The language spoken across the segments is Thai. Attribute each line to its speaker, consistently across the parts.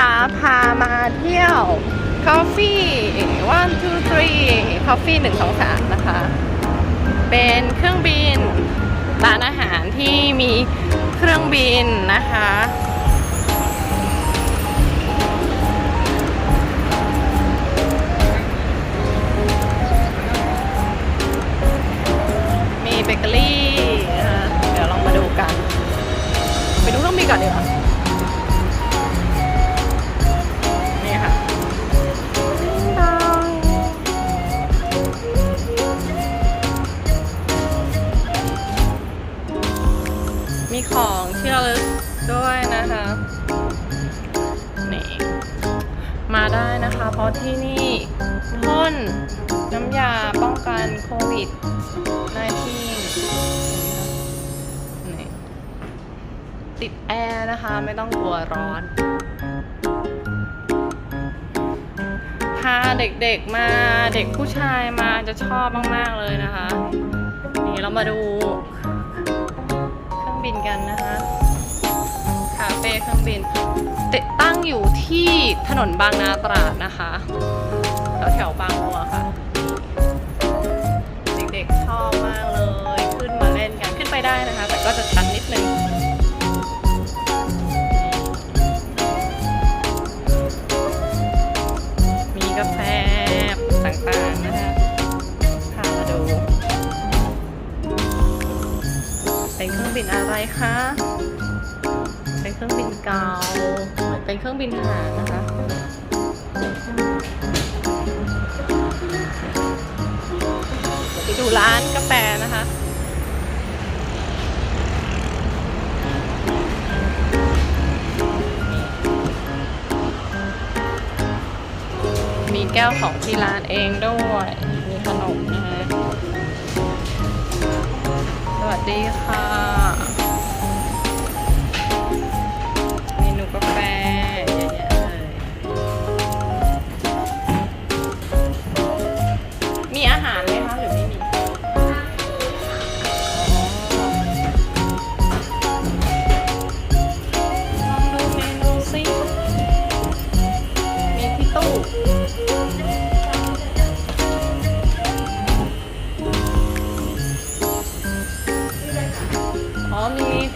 Speaker 1: นะคะพามาเที่ยว Coffee one two three Coffee หนึ่งสองสามนะคะ เป็นเครื่องบินร้านอาหารที่มีเครื่องบินนะคะ มีเบเกอรี่นะคะเดี๋ยวลองมาดูกัน ไปดูเครื่องบินก่อนดีกว่า ได้นะคะ เพราะที่นี่พ่นน้ำยาป้องกันโควิด 19นี่ติดแอร์นะคะ ไม่ต้องกลัวร้อน พาเด็กๆมาเด็กผู้ชายมาจะชอบมาก ๆ เลยนะคะ นี่เรามาดูเครื่องบินกันนะคะาเฟ่เครื่องบินติดตั้งอยู่ที่ถนนบางนาตราดนะคะแถวแถวบางบัวค่ะ เด็กๆชอบมากเลย ขึ้นมาเล่นกันขึ้นไปได้นะคะ แต่ก็จะชันนิดนึงมีกาแฟต่างๆนะคะพามาดู เป็นเครื่องบินอะไรคะ เครื่องบินเก่าเหมือนเป็นเครื่องบินทหารนะคะไปดูร้านกาแฟนะคะมีแก้วของที่ร้านเองด้วย มีขนมนะฮะสวัสดีค่ะ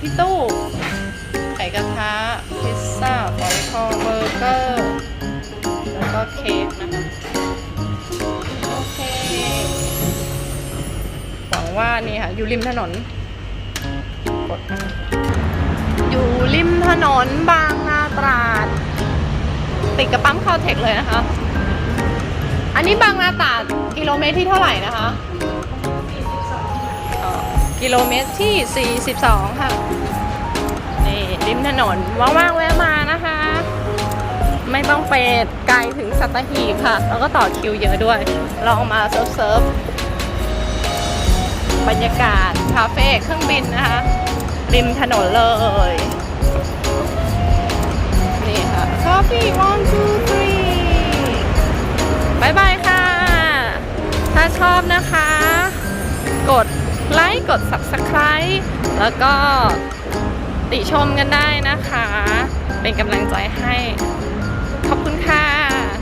Speaker 1: อมีที่ตู้ไข่กระทะพิซซ่าฝอยทองเบอร์เกอร์แล้วก็เค้กนะคะโอเคหวังว่านี่ค่ะ อยู่ริมถนนกดอยู่ริมถนนบางนาตราด ติดกับปั๊มคาวเทคเลยนะคะ อันนี้บางนาตราดกิโลเมตรที่เท่าไหร่นะคะ กิโลเมตรที่ 42 ค่ะ นี่ริมถนนว่างๆแวะมานะคะ ไม่ต้องไปไกลถึงสัตหีบค่ะ แล้วก็ต่อคิวเยอะด้วย ลองมาเซิร์ฟเซิร์ฟบรรยากาศ คาเฟ่เครื่องบินนะคะ ริมถนนเลย นี่ค่ะ Coffee one two three บายบายค่ะ ถ้าชอบนะคะ กด ไลค์กด Subscribe แล้วก็ติชมกันได้นะคะ เป็นกำลังใจให้ ขอบคุณค่ะ